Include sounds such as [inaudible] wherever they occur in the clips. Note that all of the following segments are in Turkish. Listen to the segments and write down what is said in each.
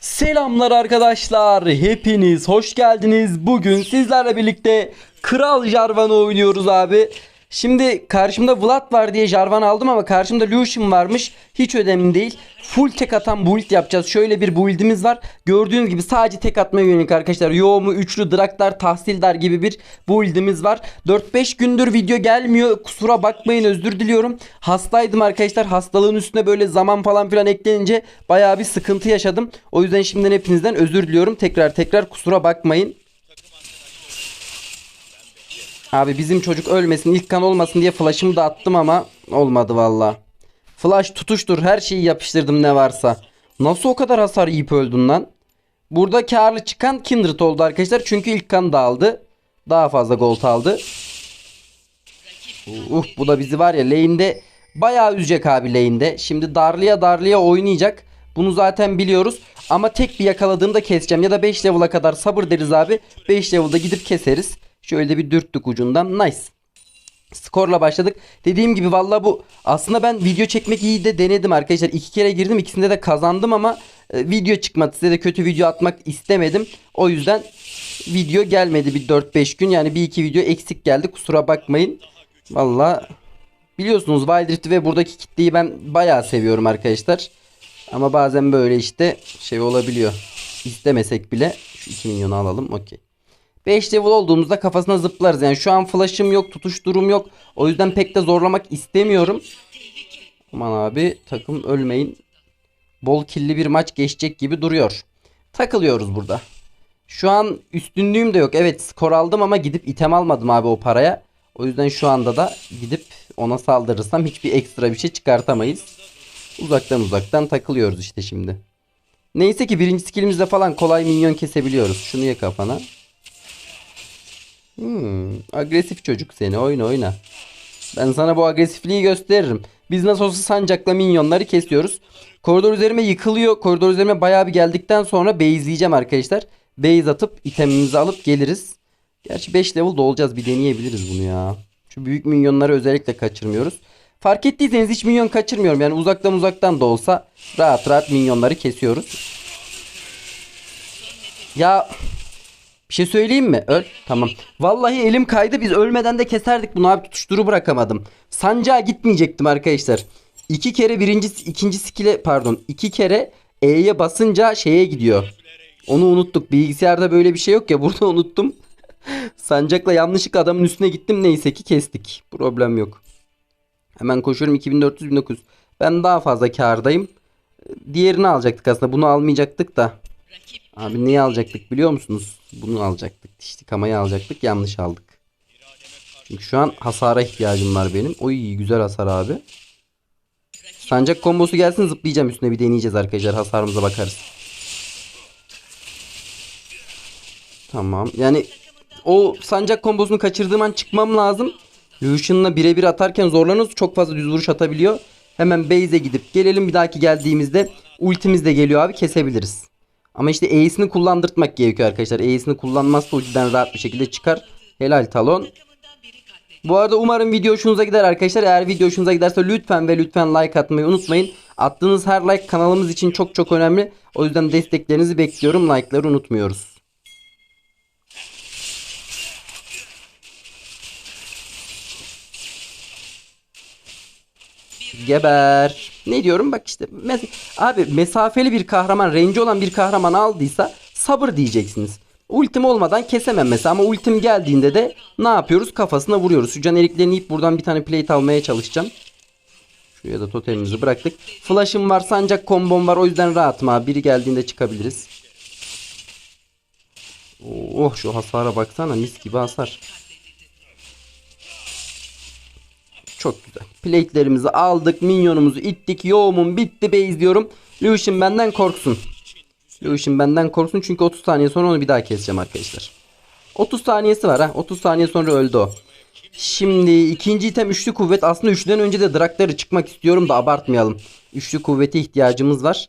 Selamlar arkadaşlar. Hepiniz hoş geldiniz. Bugün sizlerle birlikte Kral Jarvan'ı oynuyoruz abi. Şimdi karşımda Vlad var diye Jarvan aldım ama karşımda Lucian varmış. Hiç önemli değil. Full tek atan build yapacağız. Şöyle bir build'imiz var. Gördüğünüz gibi sadece tek atmaya yönelik arkadaşlar. Yoğumu, üçlü, draklar, tahsildar gibi bir build'imiz var. 4-5 gündür video gelmiyor. Kusura bakmayın özür diliyorum. Hastaydım arkadaşlar. Hastalığın üstüne böyle zaman falan filan eklenince bayağı bir sıkıntı yaşadım. O yüzden şimdiden hepinizden özür diliyorum. Tekrar tekrar kusura bakmayın. Abi bizim çocuk ölmesin ilk kan olmasın diye flash'ımı da attım ama olmadı valla. Flash tutuştur her şeyi yapıştırdım ne varsa. Nasıl o kadar hasar yiyip öldün lan? Burada karlı çıkan Kindred oldu arkadaşlar. Çünkü ilk kan da aldı. Daha fazla gold aldı. Uh bu da bizi var ya lane'de bayağı üzecek abi lane'de. Şimdi darlıya darlıya oynayacak. Bunu zaten biliyoruz. Ama tek bir yakaladığımda keseceğim. Ya da 5 level'a kadar sabır deriz abi. 5 level'da gidip keseriz. Şöyle bir dürttük ucundan. Nice. Skorla başladık. Dediğim gibi valla bu aslında ben video çekmek iyi de denedim arkadaşlar. İki kere girdim ikisinde de kazandım ama e, video çıkmadı. Size de kötü video atmak istemedim. O yüzden video gelmedi bir 4-5 gün. Yani bir iki video eksik geldi. Kusura bakmayın. Valla biliyorsunuz Wild Rift ve buradaki kitleyi ben bayağı seviyorum arkadaşlar. Ama bazen böyle işte şey olabiliyor. İstemesek bile şu 2 milyonu alalım. Okey. 5 level olduğumuzda kafasına zıplarız. Yani şu an flash'ım yok, tutuş durum yok. O yüzden pek de zorlamak istemiyorum. Aman abi takım ölmeyin. Bol killi bir maç geçecek gibi duruyor. Takılıyoruz burada. Şu an üstünlüğüm de yok. Evet skor aldım ama gidip item almadım abi o paraya. O yüzden şu anda da gidip ona saldırırsam hiçbir ekstra bir şey çıkartamayız. Uzaktan uzaktan takılıyoruz işte şimdi. Neyse ki birinci skillimizde falan kolay minyon kesebiliyoruz. Şunu ye kafana. Hmm, agresif çocuk seni oyna oyna. Ben sana bu agresifliği gösteririm. Biz nasıl olsa sancakla minyonları kesiyoruz. Koridor üzerime yıkılıyor. Koridor üzerime bayağı bir geldikten sonra base'leyeceğim arkadaşlar. Base atıp itemimizi alıp geliriz. Gerçi 5 level de olacağız bir deneyebiliriz bunu ya. Şu büyük minyonları özellikle kaçırmıyoruz. Fark ettiyseniz hiç minyon kaçırmıyorum. Yani uzaktan uzaktan da olsa rahat rahat minyonları kesiyoruz. Ya bir şey söyleyeyim mi? Öl. Tamam. Vallahi elim kaydı. Biz ölmeden de keserdik bunu abi. Tutuşturu bırakamadım. Sancağa gitmeyecektim arkadaşlar. İki kere birinci, ikinci skill'e pardon. iki kere E'ye basınca şeye gidiyor. Onu unuttuk. Bilgisayarda böyle bir şey yok ya. [laughs] Burada unuttum. Sancakla yanlışlıkla adamın üstüne gittim. Neyse ki kestik. Problem yok. Hemen koşuyorum 2400 1900. Ben daha fazla kardayım. Diğerini alacaktık aslında. Bunu almayacaktık da. Abi neyi alacaktık biliyor musunuz? Bunu alacaktık. Dişli kamayı alacaktık. Yanlış aldık. Çünkü şu an hasara ihtiyacım var benim. Oy güzel hasar abi. Sancak kombosu gelsin zıplayacağım üstüne bir deneyeceğiz arkadaşlar. Hasarımıza bakarız. Tamam. Yani o sancak kombosunu kaçırdığım an çıkmam lazım. Lucian'la birebir atarken zorlanıyoruz. Çok fazla düz vuruş atabiliyor. Hemen base'e gidip gelelim. Bir dahaki geldiğimizde ultimiz de geliyor abi. Kesebiliriz. Ama işte E'sini kullandırtmak gerekiyor arkadaşlar. E'sini kullanmazsa ultiden rahat bir şekilde çıkar. Helal talon. Bu arada umarım video hoşunuza gider arkadaşlar. Eğer video hoşunuza giderse lütfen ve lütfen like atmayı unutmayın. Attığınız her like kanalımız için çok çok önemli. O yüzden desteklerinizi bekliyorum. Like'ları unutmuyoruz. Geber. Ne diyorum bak işte. Mes- abi mesafeli bir kahraman, range olan bir kahraman aldıysa sabır diyeceksiniz. Ultim olmadan kesemem mesela ama ultim geldiğinde de ne yapıyoruz? Kafasına vuruyoruz. Şu can eriklerini yiyip buradan bir tane plate almaya çalışacağım. Şuraya da totemimizi bıraktık. Flash'ım var, sancak kombom var. O yüzden rahatım abi. Biri geldiğinde çıkabiliriz. Oh şu hasara baksana mis gibi hasar. Çok güzel. Plate'lerimizi aldık. Minyonumuzu ittik. Yoğumum bitti be izliyorum. Lucian benden korksun. Lucian benden korksun çünkü 30 saniye sonra onu bir daha keseceğim arkadaşlar. 30 saniyesi var ha. 30 saniye sonra öldü o. Şimdi ikinci item üçlü kuvvet. Aslında üçlüden önce de drakları çıkmak istiyorum da abartmayalım. Üçlü kuvvete ihtiyacımız var.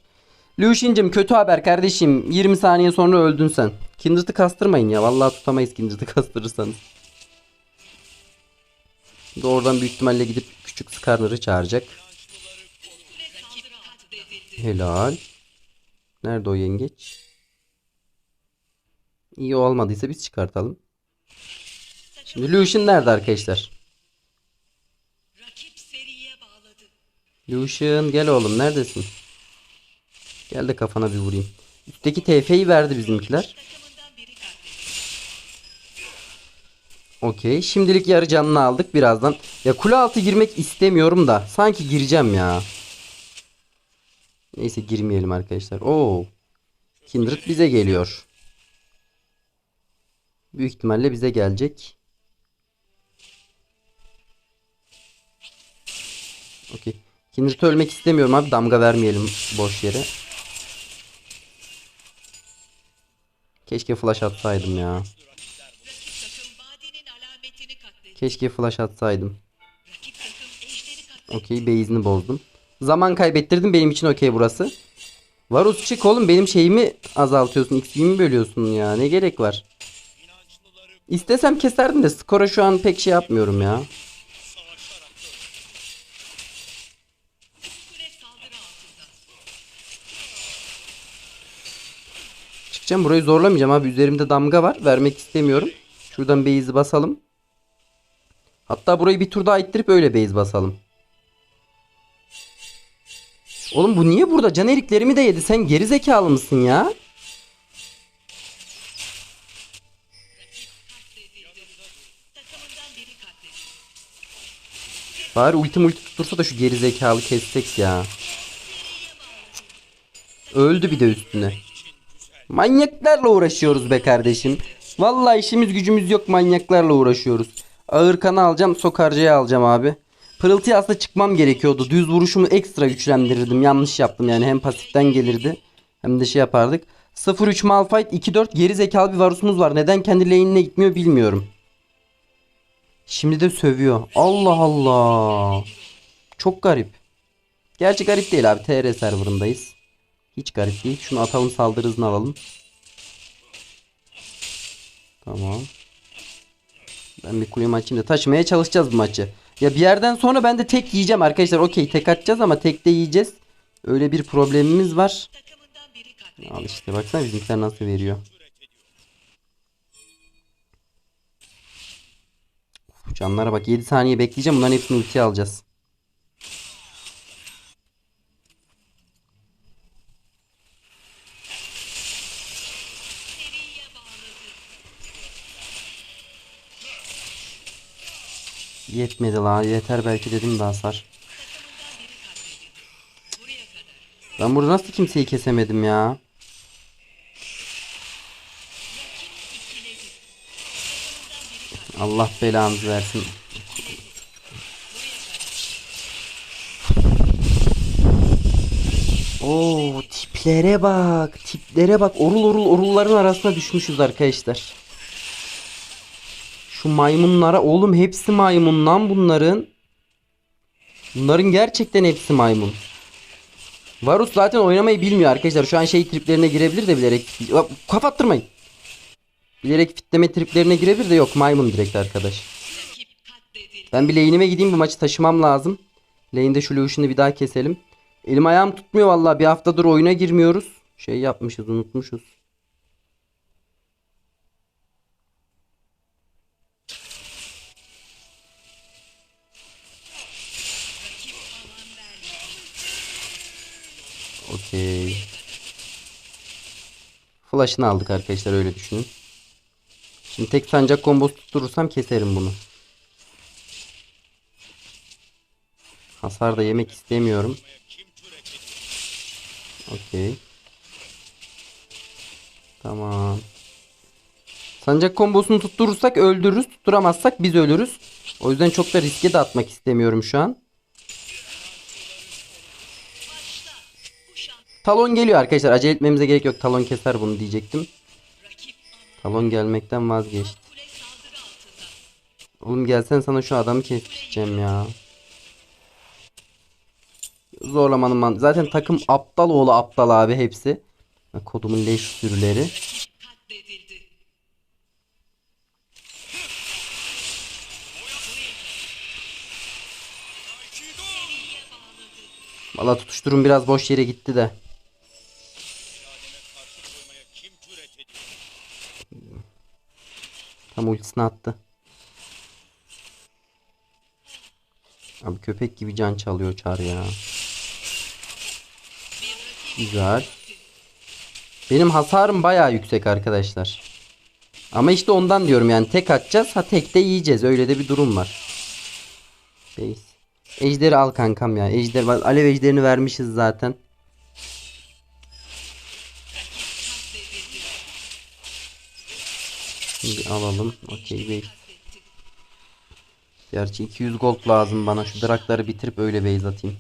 Lucian'cım kötü haber kardeşim. 20 saniye sonra öldün sen. Kindred'ı kastırmayın ya. Vallahi tutamayız Kindred'ı kastırırsanız. Doğrudan büyük ihtimalle gidip küçük Skarner'ı çağıracak. Helal. Nerede o yengeç? İyi olmadıysa biz çıkartalım. Şimdi Lucian nerede arkadaşlar? Lucian gel oğlum neredesin? Gel de kafana bir vurayım. Üstteki TF'yi verdi bizimkiler. Okey. Şimdilik yarı canını aldık birazdan. Ya kule altı girmek istemiyorum da. Sanki gireceğim ya. Neyse girmeyelim arkadaşlar. Oo. Kindred bize geliyor. Büyük ihtimalle bize gelecek. Okey. Kindred ölmek istemiyorum abi. Damga vermeyelim boş yere. Keşke flash atsaydım ya. Rakip takım vadinin alametini katledildi. Keşke flash atsaydım. Okey base'ini bozdum. Zaman kaybettirdim benim için okey burası. Varus çık oğlum benim şeyimi azaltıyorsun. XP'mi bölüyorsun ya. Ne gerek var? İstesem keserdim de skora şu an pek şey yapmıyorum ya. Çıkacağım burayı zorlamayacağım abi. Üzerimde damga var. Vermek istemiyorum. Şuradan base'i basalım. Hatta burayı bir tur daha ittirip öyle base basalım. Oğlum bu niye burada? Can eriklerimi de yedi. Sen geri zekalı mısın ya? Bari ulti multi tutursa da şu geri zekalı kessek ya. Öldü bir de üstüne. Manyaklarla uğraşıyoruz be kardeşim. Vallahi işimiz gücümüz yok manyaklarla uğraşıyoruz. Ağır kanı alacağım sokarcayı alacağım abi. Pırıltıya aslında çıkmam gerekiyordu. Düz vuruşumu ekstra güçlendirirdim. Yanlış yaptım yani hem pasiften gelirdi. Hem de şey yapardık. 0-3 Malphite 2-4 geri zekalı bir varusumuz var. Neden kendi lane'ine gitmiyor bilmiyorum. Şimdi de sövüyor. Allah Allah. Çok garip. Gerçi garip değil abi. TR serverındayız. Hiç garip değil. Şunu atalım saldırı alalım. Tamam. Ben bir kuyum açayım da taşımaya çalışacağız bu maçı. Ya bir yerden sonra ben de tek yiyeceğim arkadaşlar. Okey tek atacağız ama tek de yiyeceğiz. Öyle bir problemimiz var. Al işte baksana bizimkiler nasıl veriyor. Canlara bak 7 saniye bekleyeceğim. Bunların hepsini ultiye alacağız. Yetmedi la yeter belki dedim de hasar. Ben burada nasıl kimseyi kesemedim ya? Allah belanızı versin. Oo tiplere bak. Tiplere bak. Orul orul orulların arasına düşmüşüz arkadaşlar. Şu maymunlara oğlum hepsi maymun lan bunların. Bunların gerçekten hepsi maymun. Varus zaten oynamayı bilmiyor arkadaşlar. Şu an şey triplerine girebilir de bilerek. Bak, Kafa attırmayın. Bilerek fitleme triplerine girebilir de yok maymun direkt arkadaş. Ben bir lane'ime gideyim bu maçı taşımam lazım. Lane'de şu Lucian'ı bir daha keselim. Elim ayağım tutmuyor vallahi bir haftadır oyuna girmiyoruz. Şey yapmışız unutmuşuz. Okey. Flash'ını aldık arkadaşlar öyle düşünün. Şimdi tek sancak kombosu tutturursam keserim bunu. Hasar da yemek istemiyorum. Okey. Tamam. Sancak kombosunu tutturursak öldürürüz. Tutturamazsak biz ölürüz. O yüzden çok da riske de atmak istemiyorum şu an. Talon geliyor arkadaşlar. Acele etmemize gerek yok. Talon keser bunu diyecektim. Talon gelmekten vazgeçti. Oğlum gelsen sana şu adamı keseceğim ya. Zorlamanın man. Zaten takım aptal oğlu aptal abi hepsi. Kodumun leş sürüleri. Valla tutuşturum biraz boş yere gitti de. Tam ultisini attı. Abi köpek gibi can çalıyor çar ya. Güzel. Benim hasarım bayağı yüksek arkadaşlar. Ama işte ondan diyorum yani tek atacağız ha tek de yiyeceğiz öyle de bir durum var. Base. Ejderi al kankam ya. Ejder alev ejderini vermişiz zaten. Şimdi alalım. Okey base. Gerçi 200 gold lazım bana. Şu drakları bitirip öyle base atayım.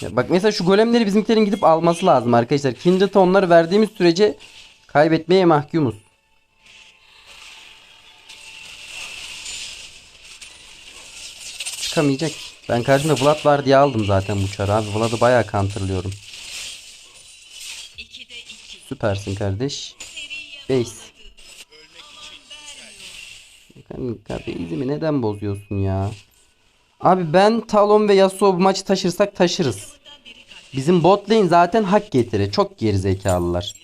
Ya bak mesela şu golemleri bizimkilerin gidip alması lazım arkadaşlar. Kindred'a onları verdiğimiz sürece kaybetmeye mahkumuz. Çıkamayacak. Ben karşımda Vlad var diye aldım zaten bu çarı abi. Vlad'ı bayağı counterlıyorum. 2'de 2. Süpersin kardeş. Base. Kanka base'imi neden bozuyorsun ya? Abi ben Talon ve Yasuo bu maçı taşırsak taşırız. Bizim bot lane zaten hak getiri. Çok gerizekalılar.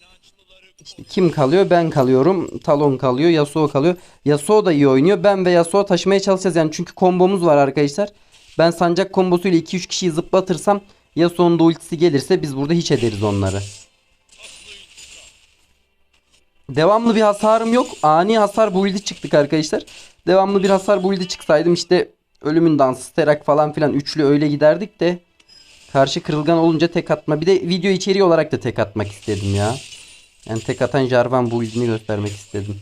İşte kim kalıyor? Ben kalıyorum. Talon kalıyor. Yasuo kalıyor. Yasuo da iyi oynuyor. Ben ve Yasuo taşımaya çalışacağız yani. Çünkü kombomuz var arkadaşlar. Ben sancak kombosuyla 2-3 kişiyi zıplatırsam Yasuo'nun da ultisi gelirse biz burada hiç ederiz onları. Devamlı bir hasarım yok. Ani hasar build'i çıktık arkadaşlar. Devamlı bir hasar build'i çıksaydım işte ölümün dansı, sterak falan filan üçlü öyle giderdik de karşı kırılgan olunca tek atma. Bir de video içeriği olarak da tek atmak istedim ya. Yani tek atan Jarvan build'ini göstermek istedim.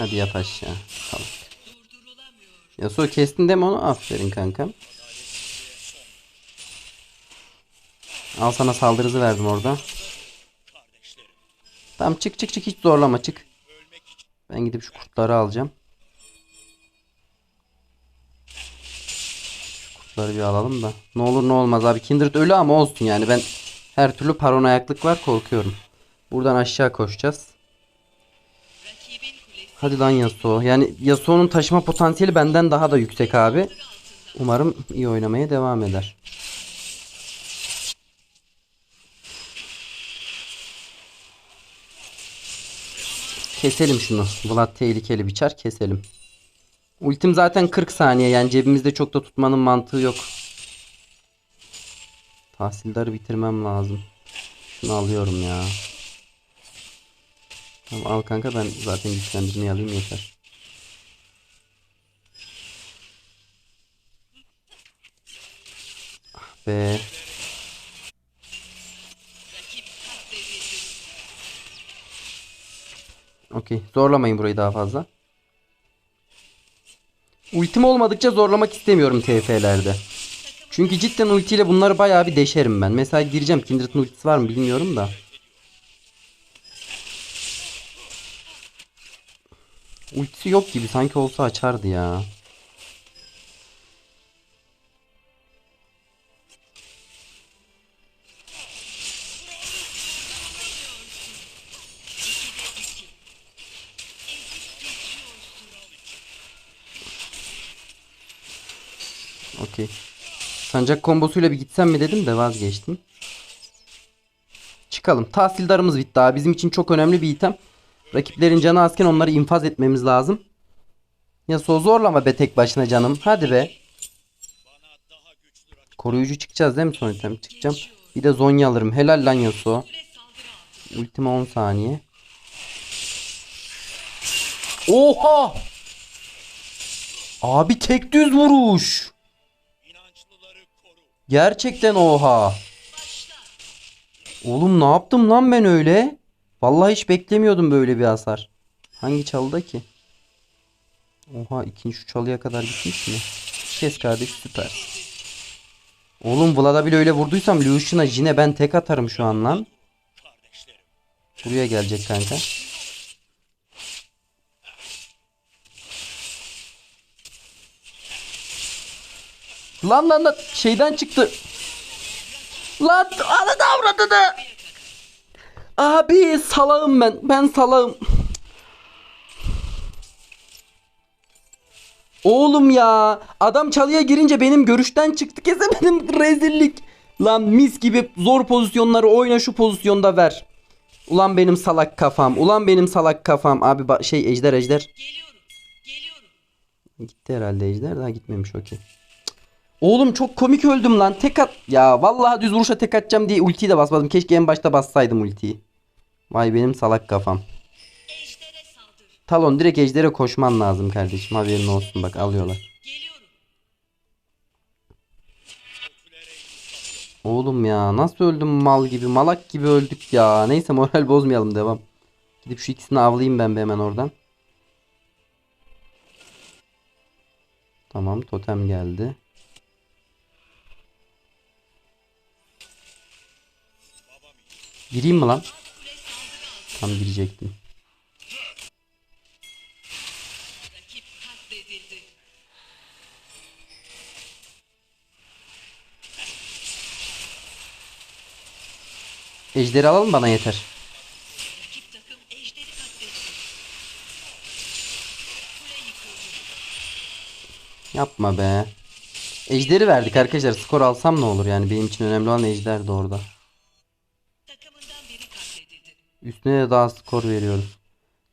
Hadi yat aşağı. Durdurulamıyor. Yasuo kestin deme onu. Aferin kankam. Al sana saldırı hızı verdim orada. Tamam çık çık çık hiç zorlama çık. Ben gidip şu kurtları alacağım. Şu kurtları bir alalım da. Ne olur ne olmaz abi. Kindred ölü ama olsun yani. Ben her türlü paranoyaklık var korkuyorum. Buradan aşağı koşacağız. Hadi lan Yasuo. Yani Yasuo'nun taşıma potansiyeli benden daha da yüksek abi. Umarım iyi oynamaya devam eder. Keselim şunu. Vlad tehlikeli bir çar. Keselim. Ultim zaten 40 saniye. Yani cebimizde çok da tutmanın mantığı yok. Tahsildarı bitirmem lazım. Şunu alıyorum ya. Tamam al kanka ben zaten güçlendirmeyi alayım yeter. Ah be. Okey. Zorlamayın burayı daha fazla. Ultim olmadıkça zorlamak istemiyorum TF'lerde. Çünkü cidden ultiyle bunları bayağı bir deşerim ben. Mesela gireceğim. Kindred'in ultisi var mı bilmiyorum da. Ultisi yok gibi. Sanki olsa açardı ya. Okey. Sancak kombosuyla bir gitsem mi dedim de vazgeçtim. Çıkalım. Tahsildarımız bitti abi. Bizim için çok önemli bir item. Rakiplerin canı azken onları infaz etmemiz lazım. Ya so zorlama be tek başına canım. Hadi be. Koruyucu çıkacağız değil mi son item? Çıkacağım. Bir de Zonya alırım. Helal lan Yasuo. Ultima 10 saniye. Oha! Abi tek düz vuruş. Gerçekten oha. Oğlum ne yaptım lan ben öyle? Vallahi hiç beklemiyordum böyle bir hasar. Hangi çalıda ki? Oha ikinci şu çalıya kadar gitmiş mi? Kes kardeş süper. Oğlum Vlad'a bile öyle vurduysam Lucian'a Jin'e ben tek atarım şu an lan. Buraya gelecek kanka. Lan lan lan şeyden çıktı. Lan ananı avradını. Abi salağım ben. Ben salağım. Oğlum ya. Adam çalıya girince benim görüşten çıktı. Kesemedim. Rezillik. Lan mis gibi zor pozisyonları oyna şu pozisyonda ver. Ulan benim salak kafam. Ulan benim salak kafam. Abi şey ejder ejder. Geliyorum. Geliyorum. Gitti herhalde ejder. Daha gitmemiş okey. Oğlum çok komik öldüm lan. Tek at. Ya vallahi düz vuruşa tek atacağım diye ultiyi de basmadım. Keşke en başta bassaydım ultiyi. Vay benim salak kafam. Talon direkt ejdere koşman lazım kardeşim. Haberin olsun bak alıyorlar. Oğlum ya nasıl öldüm mal gibi malak gibi öldük ya. Neyse moral bozmayalım devam. Gidip şu ikisini avlayayım ben hemen oradan. Tamam totem geldi. Gireyim mi lan? Tam girecektim. Ejderi alalım bana yeter. Yapma be. Ejderi verdik arkadaşlar. Skor alsam ne olur yani. Benim için önemli olan ejder de orada. Üstüne de daha skor veriyoruz.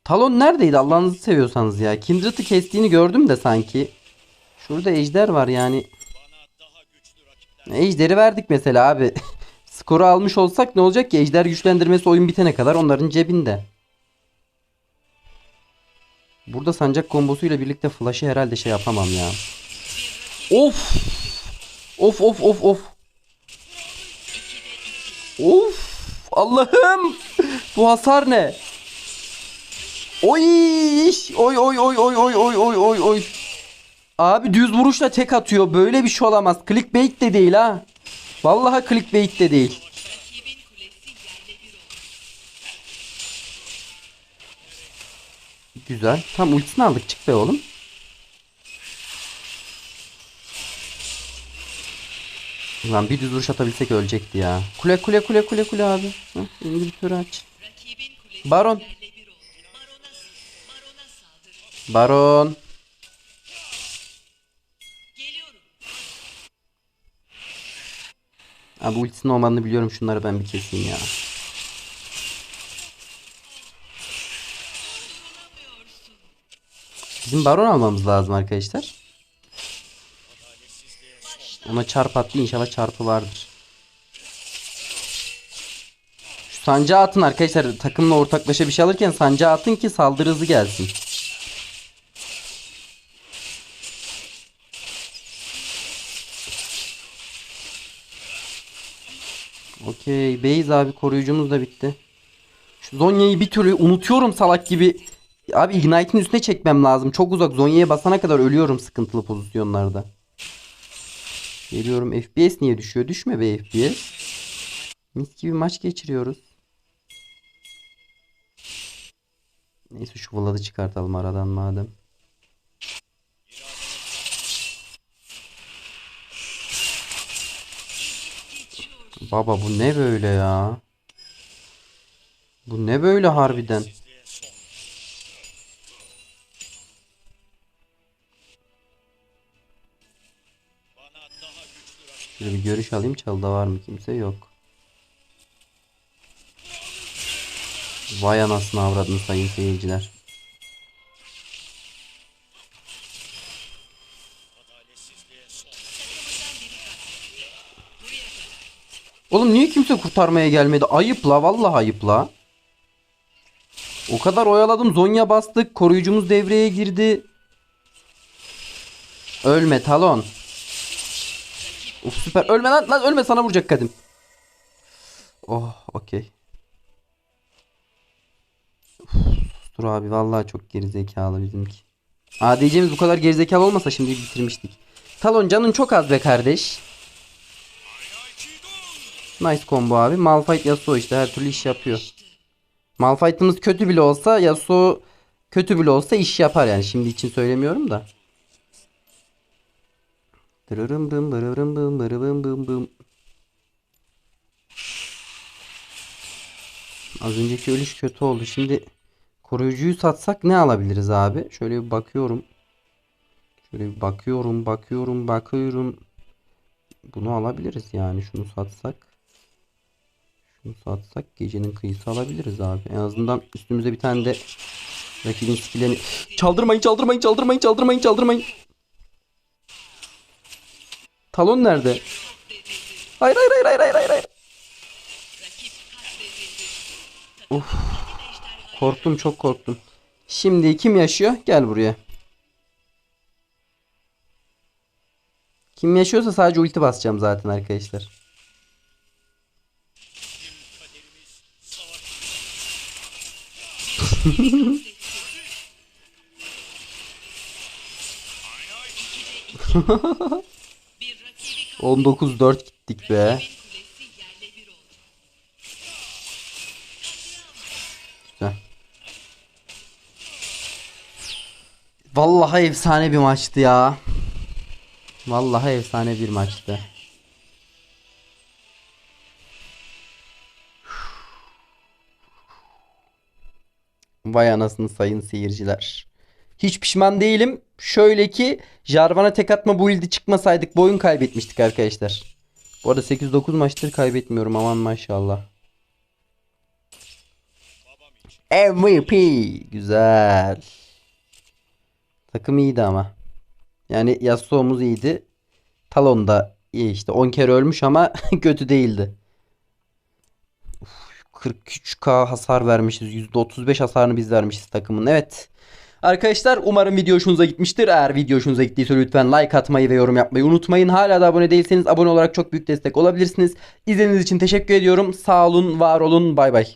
Talon neredeydi Allah'ınızı seviyorsanız ya. Kindred'ı kestiğini gördüm de sanki. Şurada ejder var yani. Ejderi verdik mesela abi. [laughs] Skoru almış olsak ne olacak ki? Ejder güçlendirmesi oyun bitene kadar onların cebinde. Burada sancak kombosuyla birlikte flash'ı herhalde şey yapamam ya. Of! Of of of of. Of! Allah'ım! Bu hasar ne? Oy! Oy oy oy oy oy oy oy oy oy. Abi düz vuruşla tek atıyor. Böyle bir şey olamaz. Clickbait de değil ha. Vallahi clickbait de değil. Güzel. Tam ultisini aldık. Çık be oğlum. Lan bir düz vuruş atabilsek ölecekti ya. Kule kule kule kule kule abi. Hı, aç. Baron. bir barona saldır. Baron. Geliyorum. Abi ultisinin olmadığını biliyorum. Şunları ben bir keseyim ya. Bizim baron almamız lazım arkadaşlar. Ona çarp attı. İnşallah çarpı vardır. Şu sancağı atın arkadaşlar. Takımla ortaklaşa bir şey alırken sancağı atın ki saldırı hızı gelsin. Okey. Beyz abi koruyucumuz da bitti. Şu Zonya'yı bir türlü unutuyorum salak gibi. Abi Ignite'in üstüne çekmem lazım. Çok uzak. Zonya'ya basana kadar ölüyorum sıkıntılı pozisyonlarda. Geliyorum. FPS niye düşüyor? Düşme be FPS. Mis gibi maç geçiriyoruz. Neyse şu Vlad'ı çıkartalım aradan madem. Baba bu ne böyle ya? Bu ne böyle harbiden? Şöyle bir görüş alayım. Çalda var mı kimse? Yok. Vay anasını avradını sayın seyirciler. Oğlum niye kimse kurtarmaya gelmedi? Ayıp la vallahi ayıp la. O kadar oyaladım. Zonya bastık. Koruyucumuz devreye girdi. Ölme talon. Of süper. Ölme lan, lan ölme sana vuracak kadın. Oh okey. Dur abi vallahi çok gerizekalı bizimki. ADC'miz bu kadar gerizekalı olmasa şimdi bitirmiştik. Talon canın çok az be kardeş. Nice combo abi. Malphite Yasuo işte her türlü iş yapıyor. Malphite'ımız kötü bile olsa Yasuo kötü bile olsa iş yapar yani. Şimdi için söylemiyorum da. Dırırım bım bırırım bım bırırım bım bım. Az önceki ölüş kötü oldu. Şimdi koruyucuyu satsak ne alabiliriz abi? Şöyle bir bakıyorum. Şöyle bir bakıyorum, bakıyorum, bakıyorum. Bunu alabiliriz yani. Şunu satsak. Şunu satsak gecenin kıyısı alabiliriz abi. En azından üstümüze bir tane de rakibin skillerini... Çaldırmayın, çaldırmayın, çaldırmayın, çaldırmayın, çaldırmayın. Talon nerede? Hayır, hayır, hayır, hayır, hayır, hayır, hayır. Of. Korktum, çok korktum. Şimdi kim yaşıyor? Gel buraya. Kim yaşıyorsa sadece ulti basacağım zaten arkadaşlar. Rakibi [laughs] 19-4 gittik be. Güzel. Vallahi efsane bir maçtı ya. Vallahi efsane bir maçtı. Vay anasını sayın seyirciler. Hiç pişman değilim. Şöyle ki Jarvan'a tek atma build'i çıkmasaydık bu kaybetmiştik arkadaşlar. Bu arada 8-9 maçtır kaybetmiyorum aman maşallah. MVP. Güzel. Takım iyiydi ama. Yani Yasuo'muz iyiydi. Talon da iyi işte. 10 kere ölmüş ama [laughs] kötü değildi. Uf, 43k hasar vermişiz. %35 hasarını biz vermişiz takımın. Evet. Arkadaşlar umarım video hoşunuza gitmiştir. Eğer video hoşunuza gittiyse lütfen like atmayı ve yorum yapmayı unutmayın. Hala da abone değilseniz abone olarak çok büyük destek olabilirsiniz. İzlediğiniz için teşekkür ediyorum. Sağ olun, var olun. Bay bay.